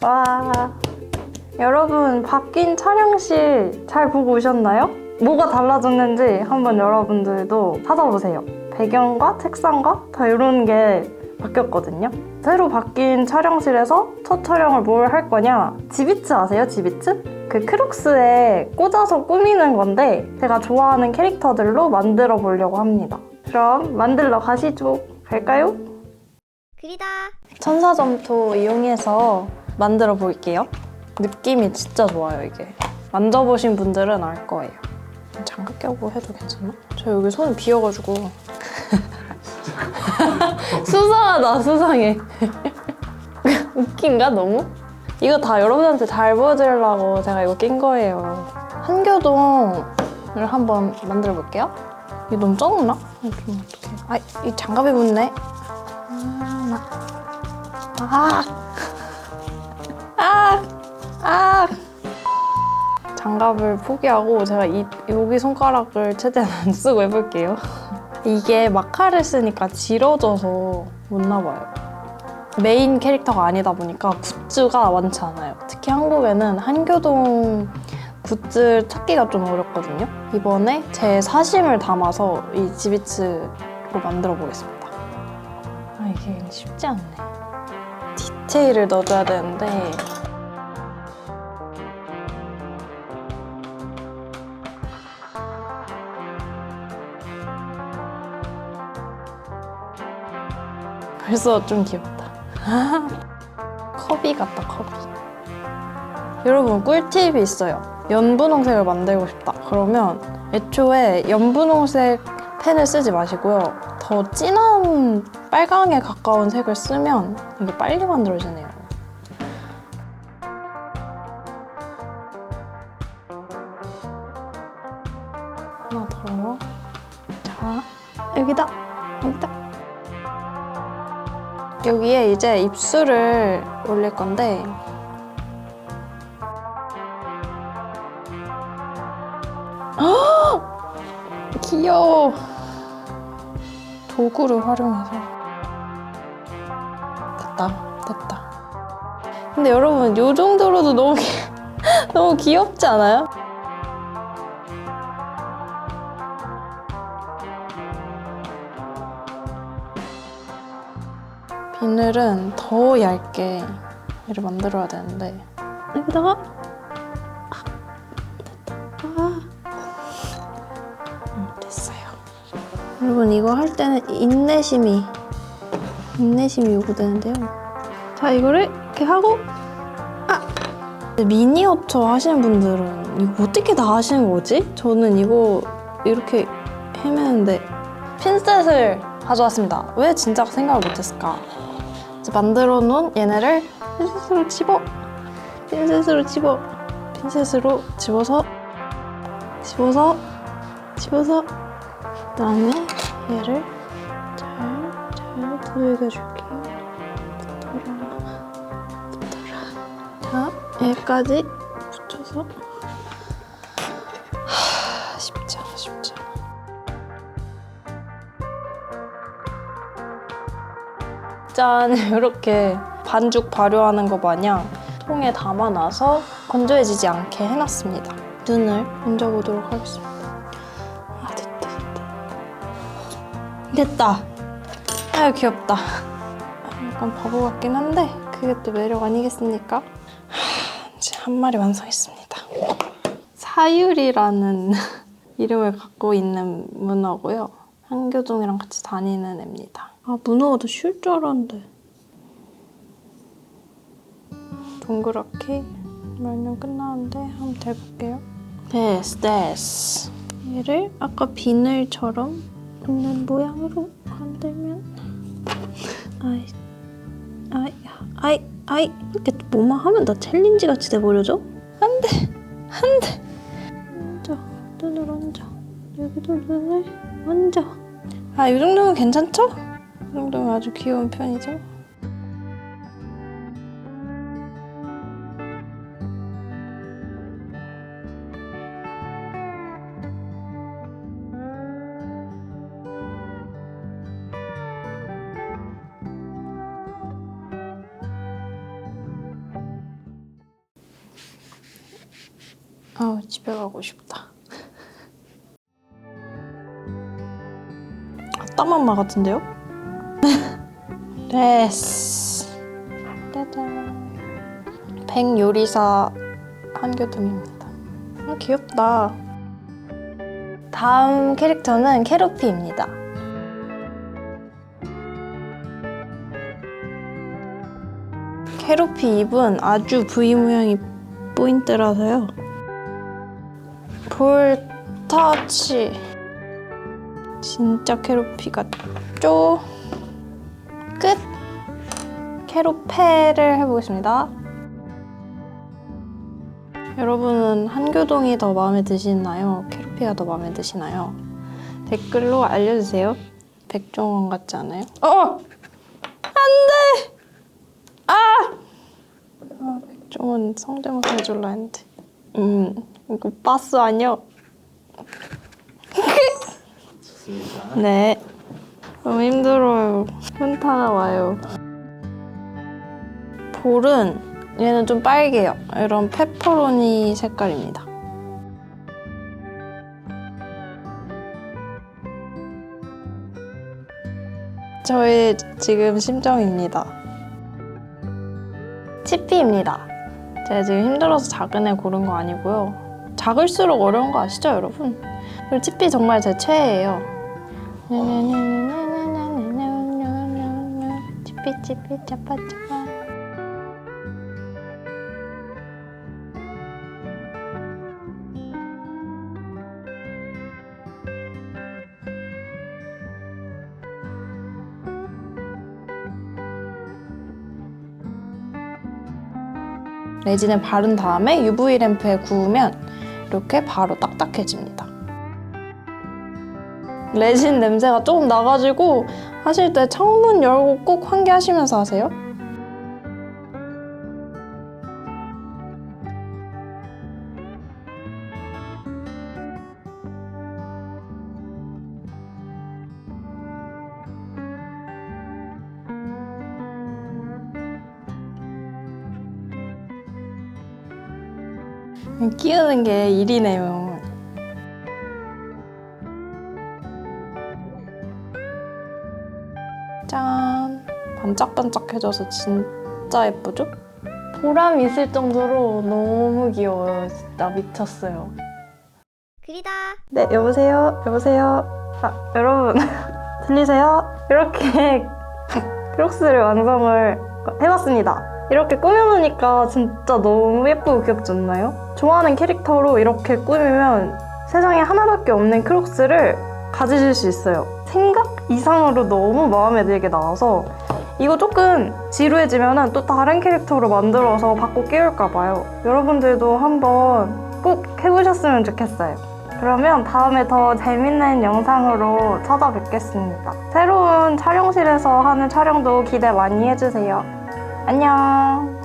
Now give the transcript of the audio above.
와. 여러분, 바뀐 촬영실 잘 보고 오셨나요? 뭐가 달라졌는지 한번 여러분들도 찾아보세요. 배경과 책상과 다 이런 게 바뀌었거든요. 새로 바뀐 촬영실에서 첫 촬영을 뭘 할 거냐? 지비츠 아세요? 지비츠? 그 크록스에 꽂아서 꾸미는 건데 제가 좋아하는 캐릭터들로 만들어 보려고 합니다. 그럼 만들러 가시죠. 갈까요? 그리다. 천사점토 이용해서 만들어 볼게요. 느낌이 진짜 좋아요, 이게. 만져보신 분들은 알 거예요. 장갑 껴고 해도 괜찮나? 저 여기 손 비어가지고. 수상하다, 수상해. 웃긴가, 너무? 이거 다 여러분한테 잘 보여드리려고 제가 이거 낀 거예요. 한교동을 한번 만들어 볼게요. 이거 너무 적나? 좀 어떡해. 아, 이 장갑이 붙네. 아, 나. 아, 아, 아. 장갑을 포기하고 제가 이, 여기 손가락을 최대한 안 쓰고 해볼게요. 이게 마카를 쓰니까 질어져서 못 나봐요. 메인 캐릭터가 아니다 보니까 굿즈가 많지 않아요. 특히 한국에는 한교동 굿즈 찾기가 좀 어렵거든요. 이번에 제 사심을 담아서 이 지비츠로 만들어 보겠습니다. 아, 이게 쉽지 않네. 디테일을 넣어줘야 되는데 벌써 좀 귀엽다. 커비 같다, 커비. 여러분, 꿀팁이 있어요. 연분홍색을 만들고 싶다. 그러면 애초에 연분홍색 펜을 쓰지 마시고요. 더 진한 빨강에 가까운 색을 쓰면 이게 빨리 만들어지네요. 하나 더. 자, 여기다. 여기다. 여기에 이제 입술을 올릴 건데 헉! 귀여워. 도구를 활용해서 됐다 됐다 근데 여러분 요 정도로도 너무 귀- 너무 귀엽지 않아요? 비늘은 더 얇게 얘를 만들어야 되는데 여기다가 아, 아. 음, 됐어요 여러분 이거 할 때는 인내심이 인내심이 요구되는데요. 자 이거를 이렇게 하고 아 미니어처 하시는 분들은 이거 어떻게 다 하시는 거지? 저는 이거 이렇게 헤매는데 핀셋을 가져왔습니다. 왜 진작 생각을 못했을까? 만들어 놓은 얘네를 핀셋으로 집어 핀셋으로 집어 핀셋으로 집어서 집어서 집어서 그다음에 얘를 잘, 잘 두들겨줄게요. 붙어라, 붙어라. 자, 여기까지 짠! 이렇게 반죽 발효하는 거 마냥 통에 담아놔서 건조해지지 않게 해놨습니다. 눈을 얹어보도록 하겠습니다. 아, 됐다, 됐다. 됐다. 아유 귀엽다. 약간 바보 같긴 한데 그게 또 매력 아니겠습니까? 하, 이제 한 마리 완성했습니다. 사율이라는 이름을 갖고 있는 문어고요. 한교동이랑 같이 다니는 애입니다. 아 문어가 더 쉬울 줄 알았는데. 동그랗게 말면 끝나는데 한번 대볼게요. 됐어, 됐어. 얘를 아까 비늘처럼 있는 모양으로 만들면 아이 아이 아이 아이 이렇게 뭐만 하면 나 챌린지 같이 돼버려져? 안돼 안돼 얹어 눈을 얹어 여기도 눈을 얹어 아이 정도면 괜찮죠? 그 정도면 아주 귀여운 편이죠? 아우 집에 가고 싶다 아, 땀 엄마 같은데요? 됐어. 짜잔. 백요리사 한교동입니다. 아, 귀엽다. 다음 캐릭터는 캐로피입니다. 캐로피 입은 아주 V 모양이 포인트라서요. 볼 터치. 진짜 캐로피 같죠? 끝! 캐로페를 해보겠습니다. 여러분은 한교동이 더 마음에 드시나요? 캐로피가 더 마음에 드시나요? 댓글로 알려주세요. 백종원 같지 않아요? 어! 안 돼! 아! 아 백종원 성대모사 해줄라 했는데. 음, 이거 아니야? 좋습니다. 네. 너무 힘들어요. 현타가 와요. 볼은 얘는 좀 빨개요. 이런 페퍼로니 색깔입니다. 저의 지금 심정입니다. 치피입니다. 제가 지금 힘들어서 작은 애 고른 거 아니고요. 작을수록 어려운 거 아시죠, 여러분? 그리고 치피 정말 제 최애예요. 치피 치피 짜파 짜파 레진을 바른 다음에 UV 램프에 구우면 이렇게 바로 딱딱해집니다. 레진 냄새가 조금 나가지고 하실 때 창문 열고 꼭 환기하시면서 하세요. 끼우는 게 일이네요. 짠! 반짝반짝해져서 진짜 예쁘죠? 보람 있을 정도로 너무 귀여워요. 진짜 미쳤어요. 그리다. 네, 여보세요? 여보세요? 아, 여러분. 들리세요? 이렇게 크록스를 완성을 해봤습니다. 이렇게 꾸며놓으니까 진짜 너무 예쁘고 귀엽지 않나요? 좋아하는 캐릭터로 이렇게 꾸미면 세상에 하나밖에 없는 크록스를 가지실 수 있어요. 생각 이상으로 너무 마음에 들게 나와서 이거 조금 지루해지면 또 다른 캐릭터로 만들어서 바꿔 끼울까 봐요. 여러분들도 한번 꼭 해보셨으면 좋겠어요. 그러면 다음에 더 재밌는 영상으로 찾아뵙겠습니다. 새로운 촬영실에서 하는 촬영도 기대 많이 해주세요. 안녕.